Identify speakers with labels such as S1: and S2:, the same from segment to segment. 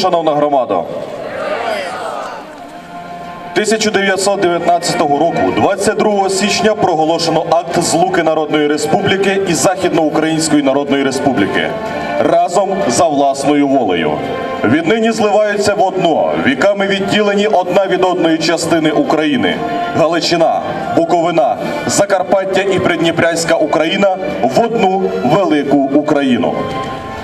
S1: шановна громада. 1919 року, 22 січня, проголошено акт злуки Народної Республіки і Західноукраїнської Народної Республіки разом за власною волею. Віднині зливаються в одно, віками відділені одна від одної частини України: Галичина, Буковина, Закарпаття і Придніпрянська Україна в одну велику Україну.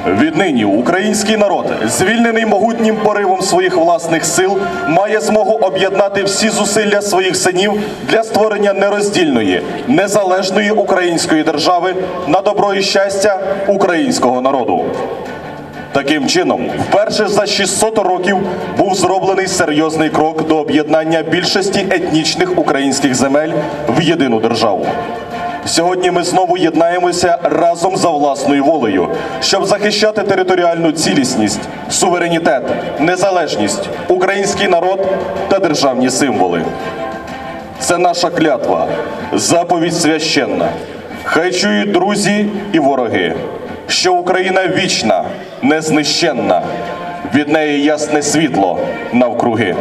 S1: Віднині український народ, звільнений могутнім поривом своїх власних сил, має змогу об'єднати всі зусилля своїх синів для створення нероздільної, незалежної української держави на добро і щастя українського народу. Таким чином, вперше за 600 років був зроблений серйозний крок до об'єднання більшості етнічних українських земель в єдину державу. Сьогодні ми знову єднаємося разом за власною волею, щоб захищати територіальну цілісність, суверенітет, незалежність, український народ та державні символи. Це наша клятва, заповідь священна. Хай чують друзі і вороги, що Україна вічна, незнищенна, від неї ясне світло навкруги.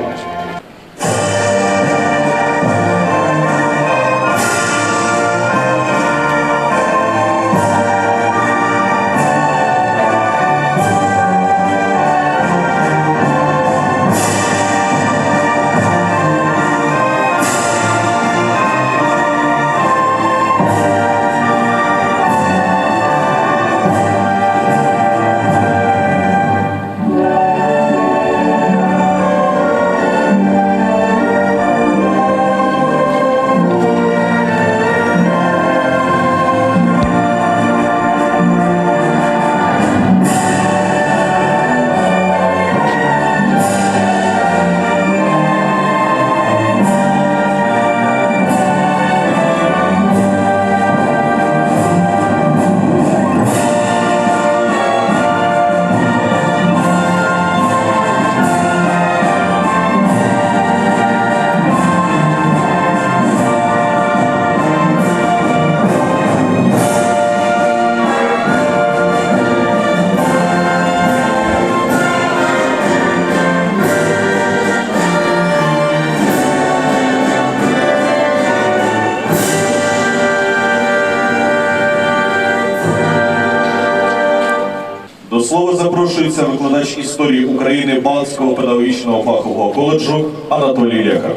S1: Запрошується викладач історії України Балського педагогічного фахового коледжу Анатолій Лекар.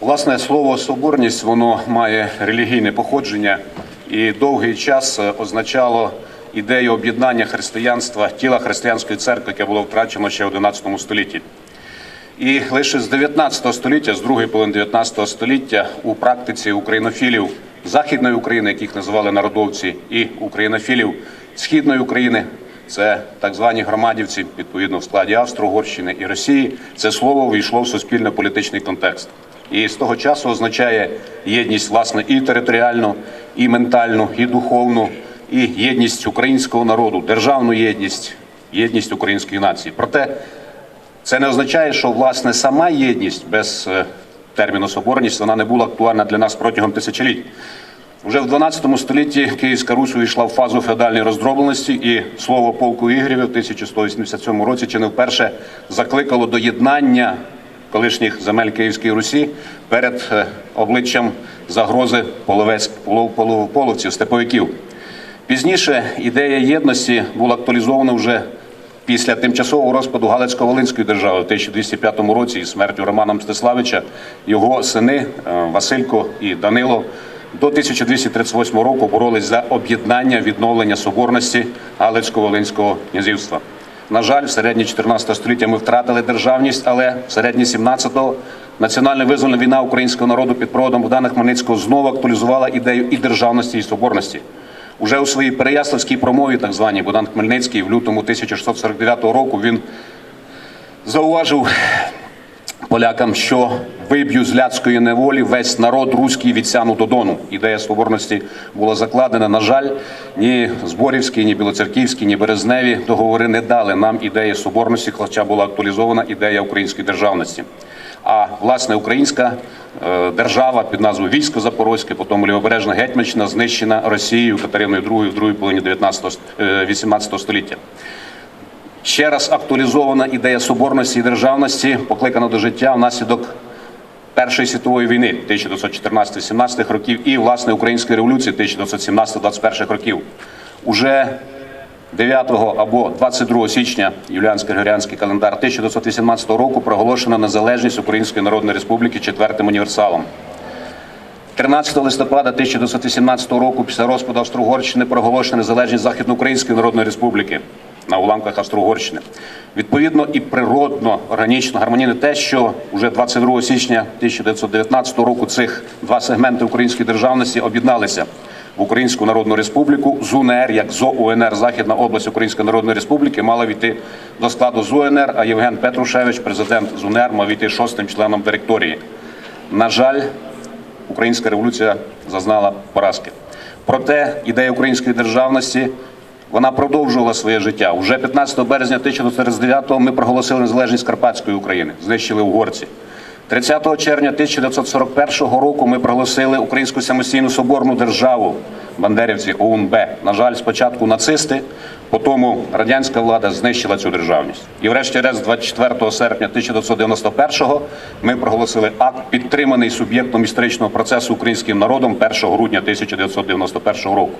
S2: Власне слово соборність воно має релігійне походження і довгий час е, означало ідею об'єднання християнства, тіла християнської церкви, яке було втрачено ще в 11 столітті. І лише з 19 століття, з другої половини 19 століття, у практиці українофілів Західної України, яких називали народовці, і українофілів Східної України, це так звані громадівці, відповідно в складі Австро-Угорщини і Росії, це слово війшло в суспільно-політичний контекст. І з того часу означає єдність власне і територіальну, і ментальну, і духовну, і єдність українського народу, державну єдність, єдність української нації. Проте це не означає, що власне сама єдність без е, терміну соборність вона не була актуальна для нас протягом тисячоліть. Вже в 12 столітті Київська Русь увійшла в фазу феодальної роздробленості, і слово полку Ігорів в 1187 році чи не вперше закликало до єднання колишніх земель Київської Русі перед е, обличчям загрози половців, степовиків. Пізніше ідея єдності була актуалізована вже після тимчасового розпаду Галицько-Волинської держави в 1205 році і смертю Романа Мстиславича його сини е, Василько і Данило до 1238 року боролись за об'єднання відновлення соборності Галицько-Волинського князівства. На жаль, в середні 14 століття ми втратили державність, але в середні 17-го національна визвольна війна українського народу під проводом Богдана Хмельницького знову актуалізувала ідею і державності, і соборності. Уже у своїй Переяславській промові, так званій Богдан Хмельницький, в лютому 1649 року він зауважив полякам, що виб'ю з ляцької неволі весь народ руський від сяну до. Ідея соборності була закладена. На жаль, ні Зборівський, ні Білоцерківський, ні Березневі договори не дали нам ідеї соборності, хоча була актуалізована ідея української державності. А власне українська е, держава під назвою Військо Запорозьке, потім Лівобережна Гетьманщина, знищена Росією Катериною II в другій половині 19 е, 18 століття. Ще раз актуалізована ідея соборності і державності, покликана до життя внаслідок Першої світової війни 1914-17 років і власне Української революції 1917-21 років. Уже 9 або 22 січня Юліансько-Григоріанський календар 1918 року проголошено незалежність Української Народної Республіки четвертим універсалом. 13 листопада 1918 року після розпаду Австро-Угорщини проголошена незалежність Західноукраїнської Народної Республіки на уламках Австро-Угорщини. Відповідно і природно, органічно, гармонійне те, що вже 22 січня 1919 року цих два сегменти української державності об'єдналися в Українську Народну Республіку. ЗУНР, як ЗОУНР, Західна область Української Народної Республіки, мала війти до складу ЗУНР, а Євген Петрушевич, президент ЗУНР, мав війти шостим членом директорії. На жаль, Українська революція зазнала поразки. Проте ідея української державності вона продовжувала своє життя. Уже 15 березня 1949-го ми проголосили незалежність Карпатської України, знищили угорці. 30 червня 1941 року ми проголосили Українську самостійну соборну державу бандерівці ОУНБ. На жаль, спочатку нацисти, потім радянська влада знищила цю державність. І врешті-решт, 24 серпня 1991-го ми проголосили акт, підтриманий суб'єктом історичного процесу українським народом 1 грудня 1991 року.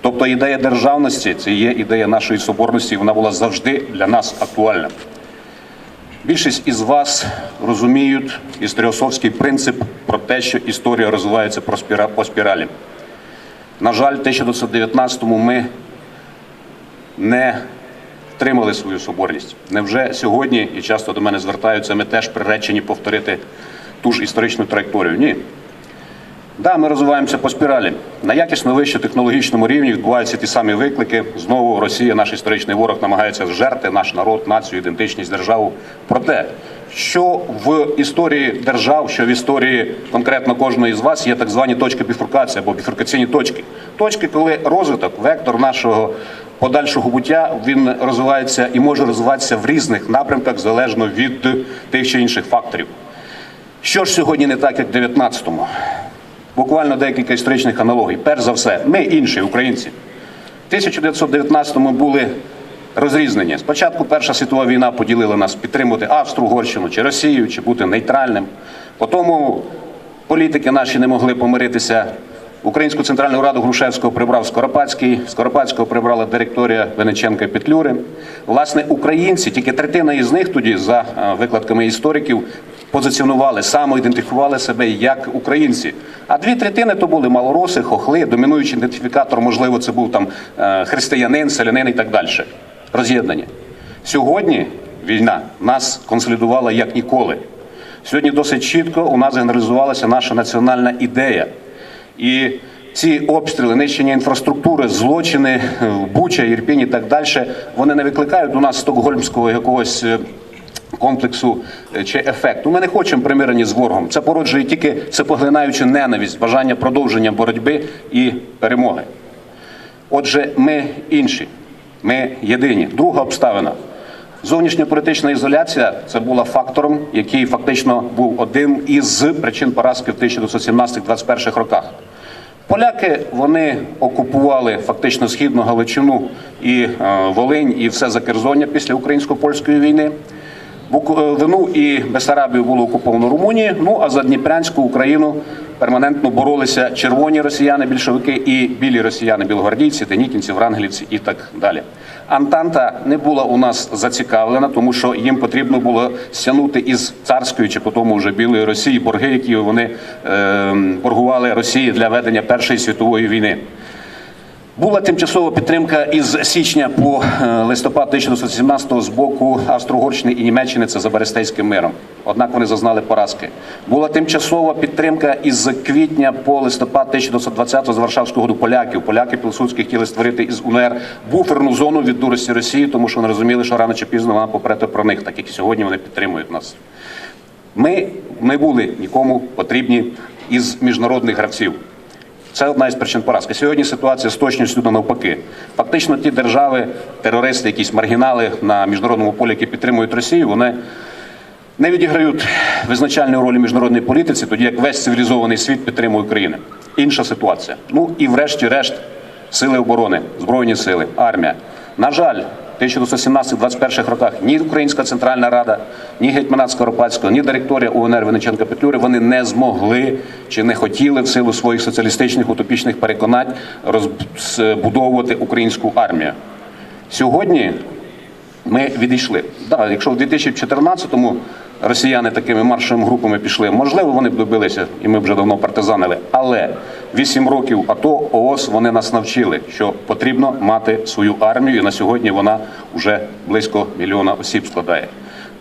S2: Тобто ідея державності це є ідея нашої соборності, вона була завжди для нас актуальна. Більшість із вас розуміють історіосовський принцип про те, що історія розвивається по по спіралі. На жаль, в 1919-му ми не втримали свою соборність. Невже сьогодні, і часто до мене звертаються, ми теж приречені повторити ту ж історичну траєкторію? Ні. Да, ми розвиваємося по спіралі. На якісно вище технологічному рівні відбуваються ті самі виклики. Знову Росія, наш історичний ворог, намагається зжерти наш народ, націю, ідентичність, державу. Проте, що в історії держав, що в історії конкретно кожної з вас є так звані точки біфуркації або біфуркаційні точки. Точки, коли розвиток, вектор нашого подальшого буття він розвивається і може розвиватися в різних напрямках залежно від тих чи інших факторів. Що ж сьогодні не так, як в 19-му? Буквально декілька історичних аналогій. Перш за все, ми інші українці. В 1919-му були розрізнені. Спочатку Перша світова війна поділила нас підтримувати Австро-Угорщину чи Росію, чи бути нейтральним. Потім політики наші не могли помиритися. Українську центральну раду Грушевського прибрав Скоропадський, Скоропадського прибрала директорія Венеченка Петлюри. Власне, українці, тільки третина із них тоді, за е, викладками істориків, позиціонували, самоідентифікували себе як українці. А дві третини то були малороси, хохли, домінуючий ідентифікатор, можливо, це був там е, християнин, селянин і так далі. Роз'єднані. Сьогодні війна нас консолідувала як ніколи. Сьогодні досить чітко у нас генералізувалася наша національна ідея. І ці обстріли, нищення інфраструктури, злочини Буча, Ірпінь і так далі, вони не викликають у нас стокгольмського якогось е, комплексу е, чи ефекту. Ми не хочемо примирення з ворогом. Це породжує тільки це поглинаючи ненависть, бажання продовження боротьби і перемоги. Отже, ми інші, ми єдині. Друга обставина. Зовнішньополітична ізоляція це була фактором, який фактично був один із причин поразки в 1917-21 роках. Поляки вони окупували фактично східну Галичину і е, Волинь, і все Закерзоння після українсько-польської війни. Вину і Бесарабію було окуповано Румунії. Ну а за Дніпрянську Україну перманентно боролися червоні росіяни, більшовики і білі росіяни, білогвардійці, денікінці, врангелівці і так далі. Антанта не була у нас зацікавлена, тому що їм потрібно було стягнути із царської чи потім вже білої Росії борги, які вони е, боргували Росії для ведення Першої світової війни. Була тимчасова підтримка із січня по е, листопад 1917 з боку Австро-Угорщини і Німеччини це за Берестейським миром. Однак вони зазнали поразки. Була тимчасова підтримка із квітня по листопад 1920 з Варшавського году поляків. Поляки Пілсудські хотіли створити із УНР буферну зону від дурості Росії, тому що вони розуміли, що рано чи пізно вона попрете про них, так як сьогодні вони підтримують нас. Ми не були нікому потрібні із міжнародних гравців. Це одна із причин поразки. Сьогодні ситуація з точністю до навпаки. Фактично, ті держави, терористи, якісь маргінали на міжнародному полі, які підтримують Росію, вони не відіграють визначальної ролі в міжнародній політиці, тоді як весь цивілізований світ підтримує Україну. Інша ситуація. Ну і врешті-решт, сили оборони, збройні сили, армія. На жаль, 1917-21 роках ні Українська Центральна Рада, ні Гетьманат Скоропадського, ні директорія УНР Винниченка Петлюри вони не змогли чи не хотіли в силу своїх соціалістичних утопічних переконань розбудовувати українську армію. Сьогодні ми відійшли. Да, якщо в 2014-му росіяни такими маршовими групами пішли, можливо, вони б добилися, і ми б вже давно партизанили. Але 8 років АТО, ООС вони нас навчили, що потрібно мати свою армію, і на сьогодні вона вже близько мільйона осіб складає.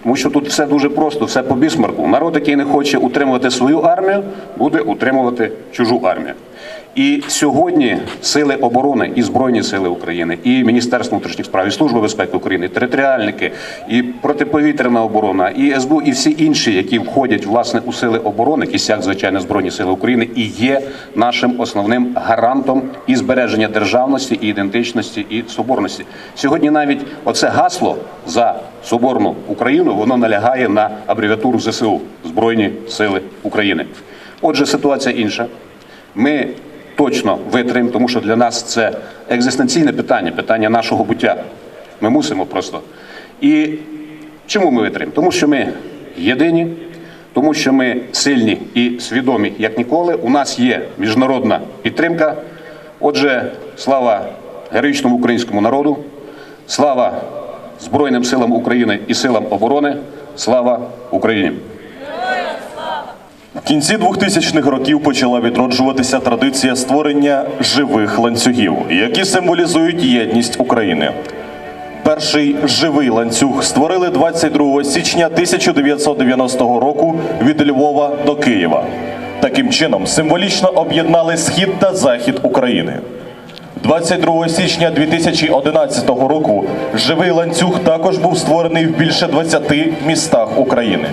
S2: Тому що тут все дуже просто, все по бісмарку. Народ, який не хоче утримувати свою армію, буде утримувати чужу армію. І сьогодні сили оборони і збройні сили України, і Міністерство внутрішніх справ, і Служба безпеки України, і територіальники, і протиповітряна оборона, і СБУ, і всі інші, які входять власне у сили оборони, кісяк, звичайно, збройні сили України, і є нашим основним гарантом і збереження державності, і ідентичності, і соборності. Сьогодні навіть оце гасло за соборну Україну воно налягає на абревіатуру ЗСУ Збройні Сили України. Отже, ситуація інша. Ми точно витримаємо, тому що для нас це екзистенційне питання, питання нашого буття. Ми мусимо просто. І чому ми витримаємо? Тому що ми єдині, тому що ми сильні і свідомі, як ніколи. У нас є міжнародна підтримка. Отже, слава героїчному українському народу, слава Збройним силам України і силам оборони, слава Україні!
S1: В кінці 2000-х років почала відроджуватися традиція створення живих ланцюгів, які символізують єдність України. Перший живий ланцюг створили 22 січня 1990 року від Львова до Києва. Таким чином символічно об'єднали схід та захід України. 22 січня 2011 року живий ланцюг також був створений в більше 20 містах України.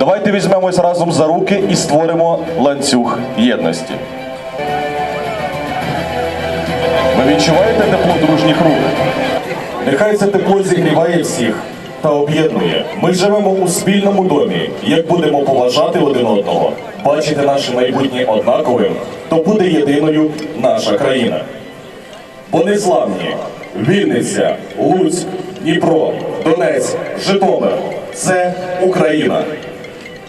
S1: Давайте візьмемось разом за руки і створимо ланцюг єдності. Ви відчуваєте тепло дружніх рук? Нехай це тепло зігріває всіх та об'єднує. Ми живемо у спільному домі. Як будемо поважати один одного, бачити наше майбутнє однаковим, то буде єдиною наша країна. Бо незламні Вінниця, Луцьк, Дніпро, Донець, Житомир це Україна.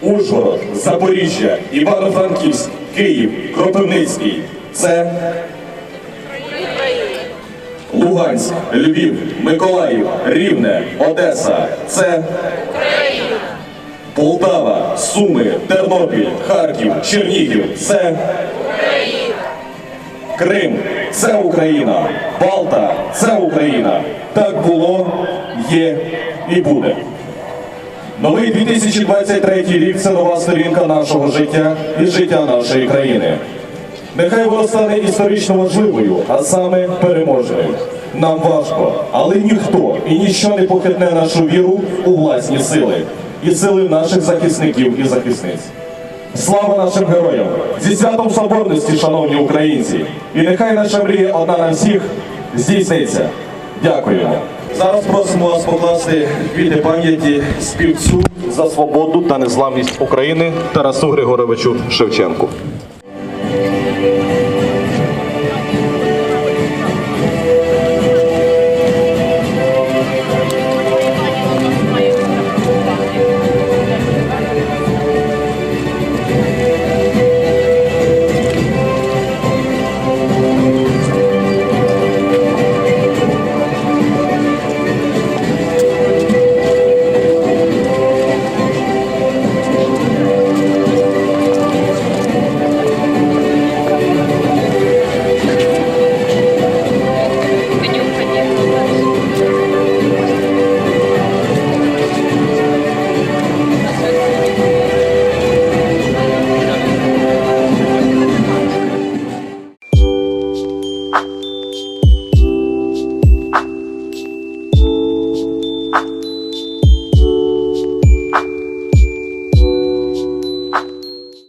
S1: Ужгород, Запоріжжя, Івано-Франківськ, Київ, Кропивницький. Це Луганськ, Львів, Миколаїв, Рівне, Одеса. Це Полтава, Суми, Тернопіль, Харків, Чернігів. Це Крим. Це Україна, Балта. Це Україна. Так було, є і буде. Новий 2023 рік це нова сторінка нашого життя і життя нашої країни. Нехай воно стане історично важливою, а саме переможною. Нам важко, але ніхто і ніщо не похитне нашу віру у власні сили і сили наших захисників і захисниць. Слава нашим героям! Зі святом соборності, шановні українці! І нехай наша мрія одна на всіх здійсниться. Дякуємо. Зараз просимо вас покласти квіти пам'яті співцю за свободу та незламність України Тарасу Григоровичу Шевченку.